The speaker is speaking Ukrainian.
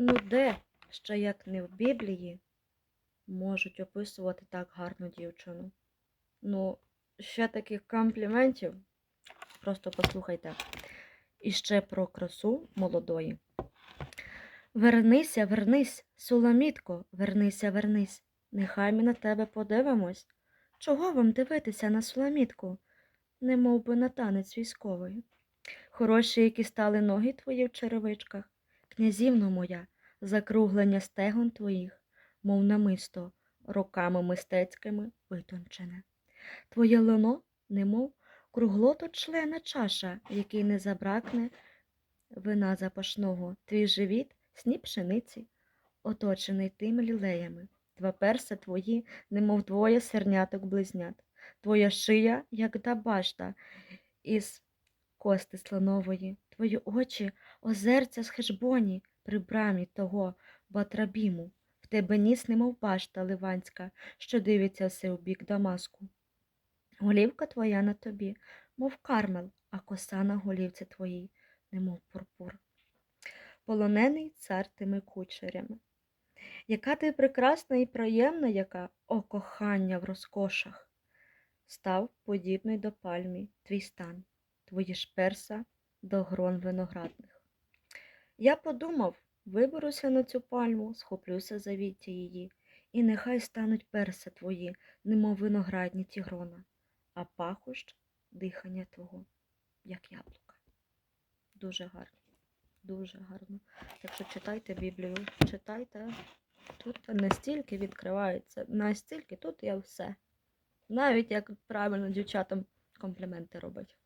Ну де, ще як не в Біблії, можуть описувати так гарну дівчину. Ну, ще таких компліментів. Просто послухайте. І ще про красу молодої. Вернися, вернись, Суламітко, вернися, вернись. Нехай ми на тебе подивимось. Чого вам дивитися на Суламітку? Не мов би на танець військовий. Хороші, які стали ноги твої в черевичках, князівно моя, закруглення стегон твоїх, мов намисто, руками мистецькими витончене. Твоє луно, немов круглото члена чаша, в якій не забракне вина запашного, твій живіт, сніп пшениці, оточений тими лілеями. Два перса твої, немов двоє серняток близнят, твоя шия, як та башта, із кости слонової, твої очі, озерця з хешбоні, при брамі того батрабіму, в тебе ніс, немов башта ливанська, що дивиться все у бік Дамаску. Голівка твоя на тобі, мов кармел, а коса на голівці твоїй, немов пурпур. Полонений цар тими кучерями. Яка ти прекрасна і приємна, яка, о кохання в розкошах. Став подібний до пальмі твій стан, твої ж перса до грон виноградних. Я подумав, виберуся на цю пальму, схоплюся за віття її, і нехай стануть перса твої, немов виноградні ті грона, а пахощ дихання твого, як яблука. Дуже гарно, дуже гарно. Так що читайте Біблію, читайте. Тут настільки відкривається, настільки тут є все. Навіть як правильно дівчатам компліменти робить.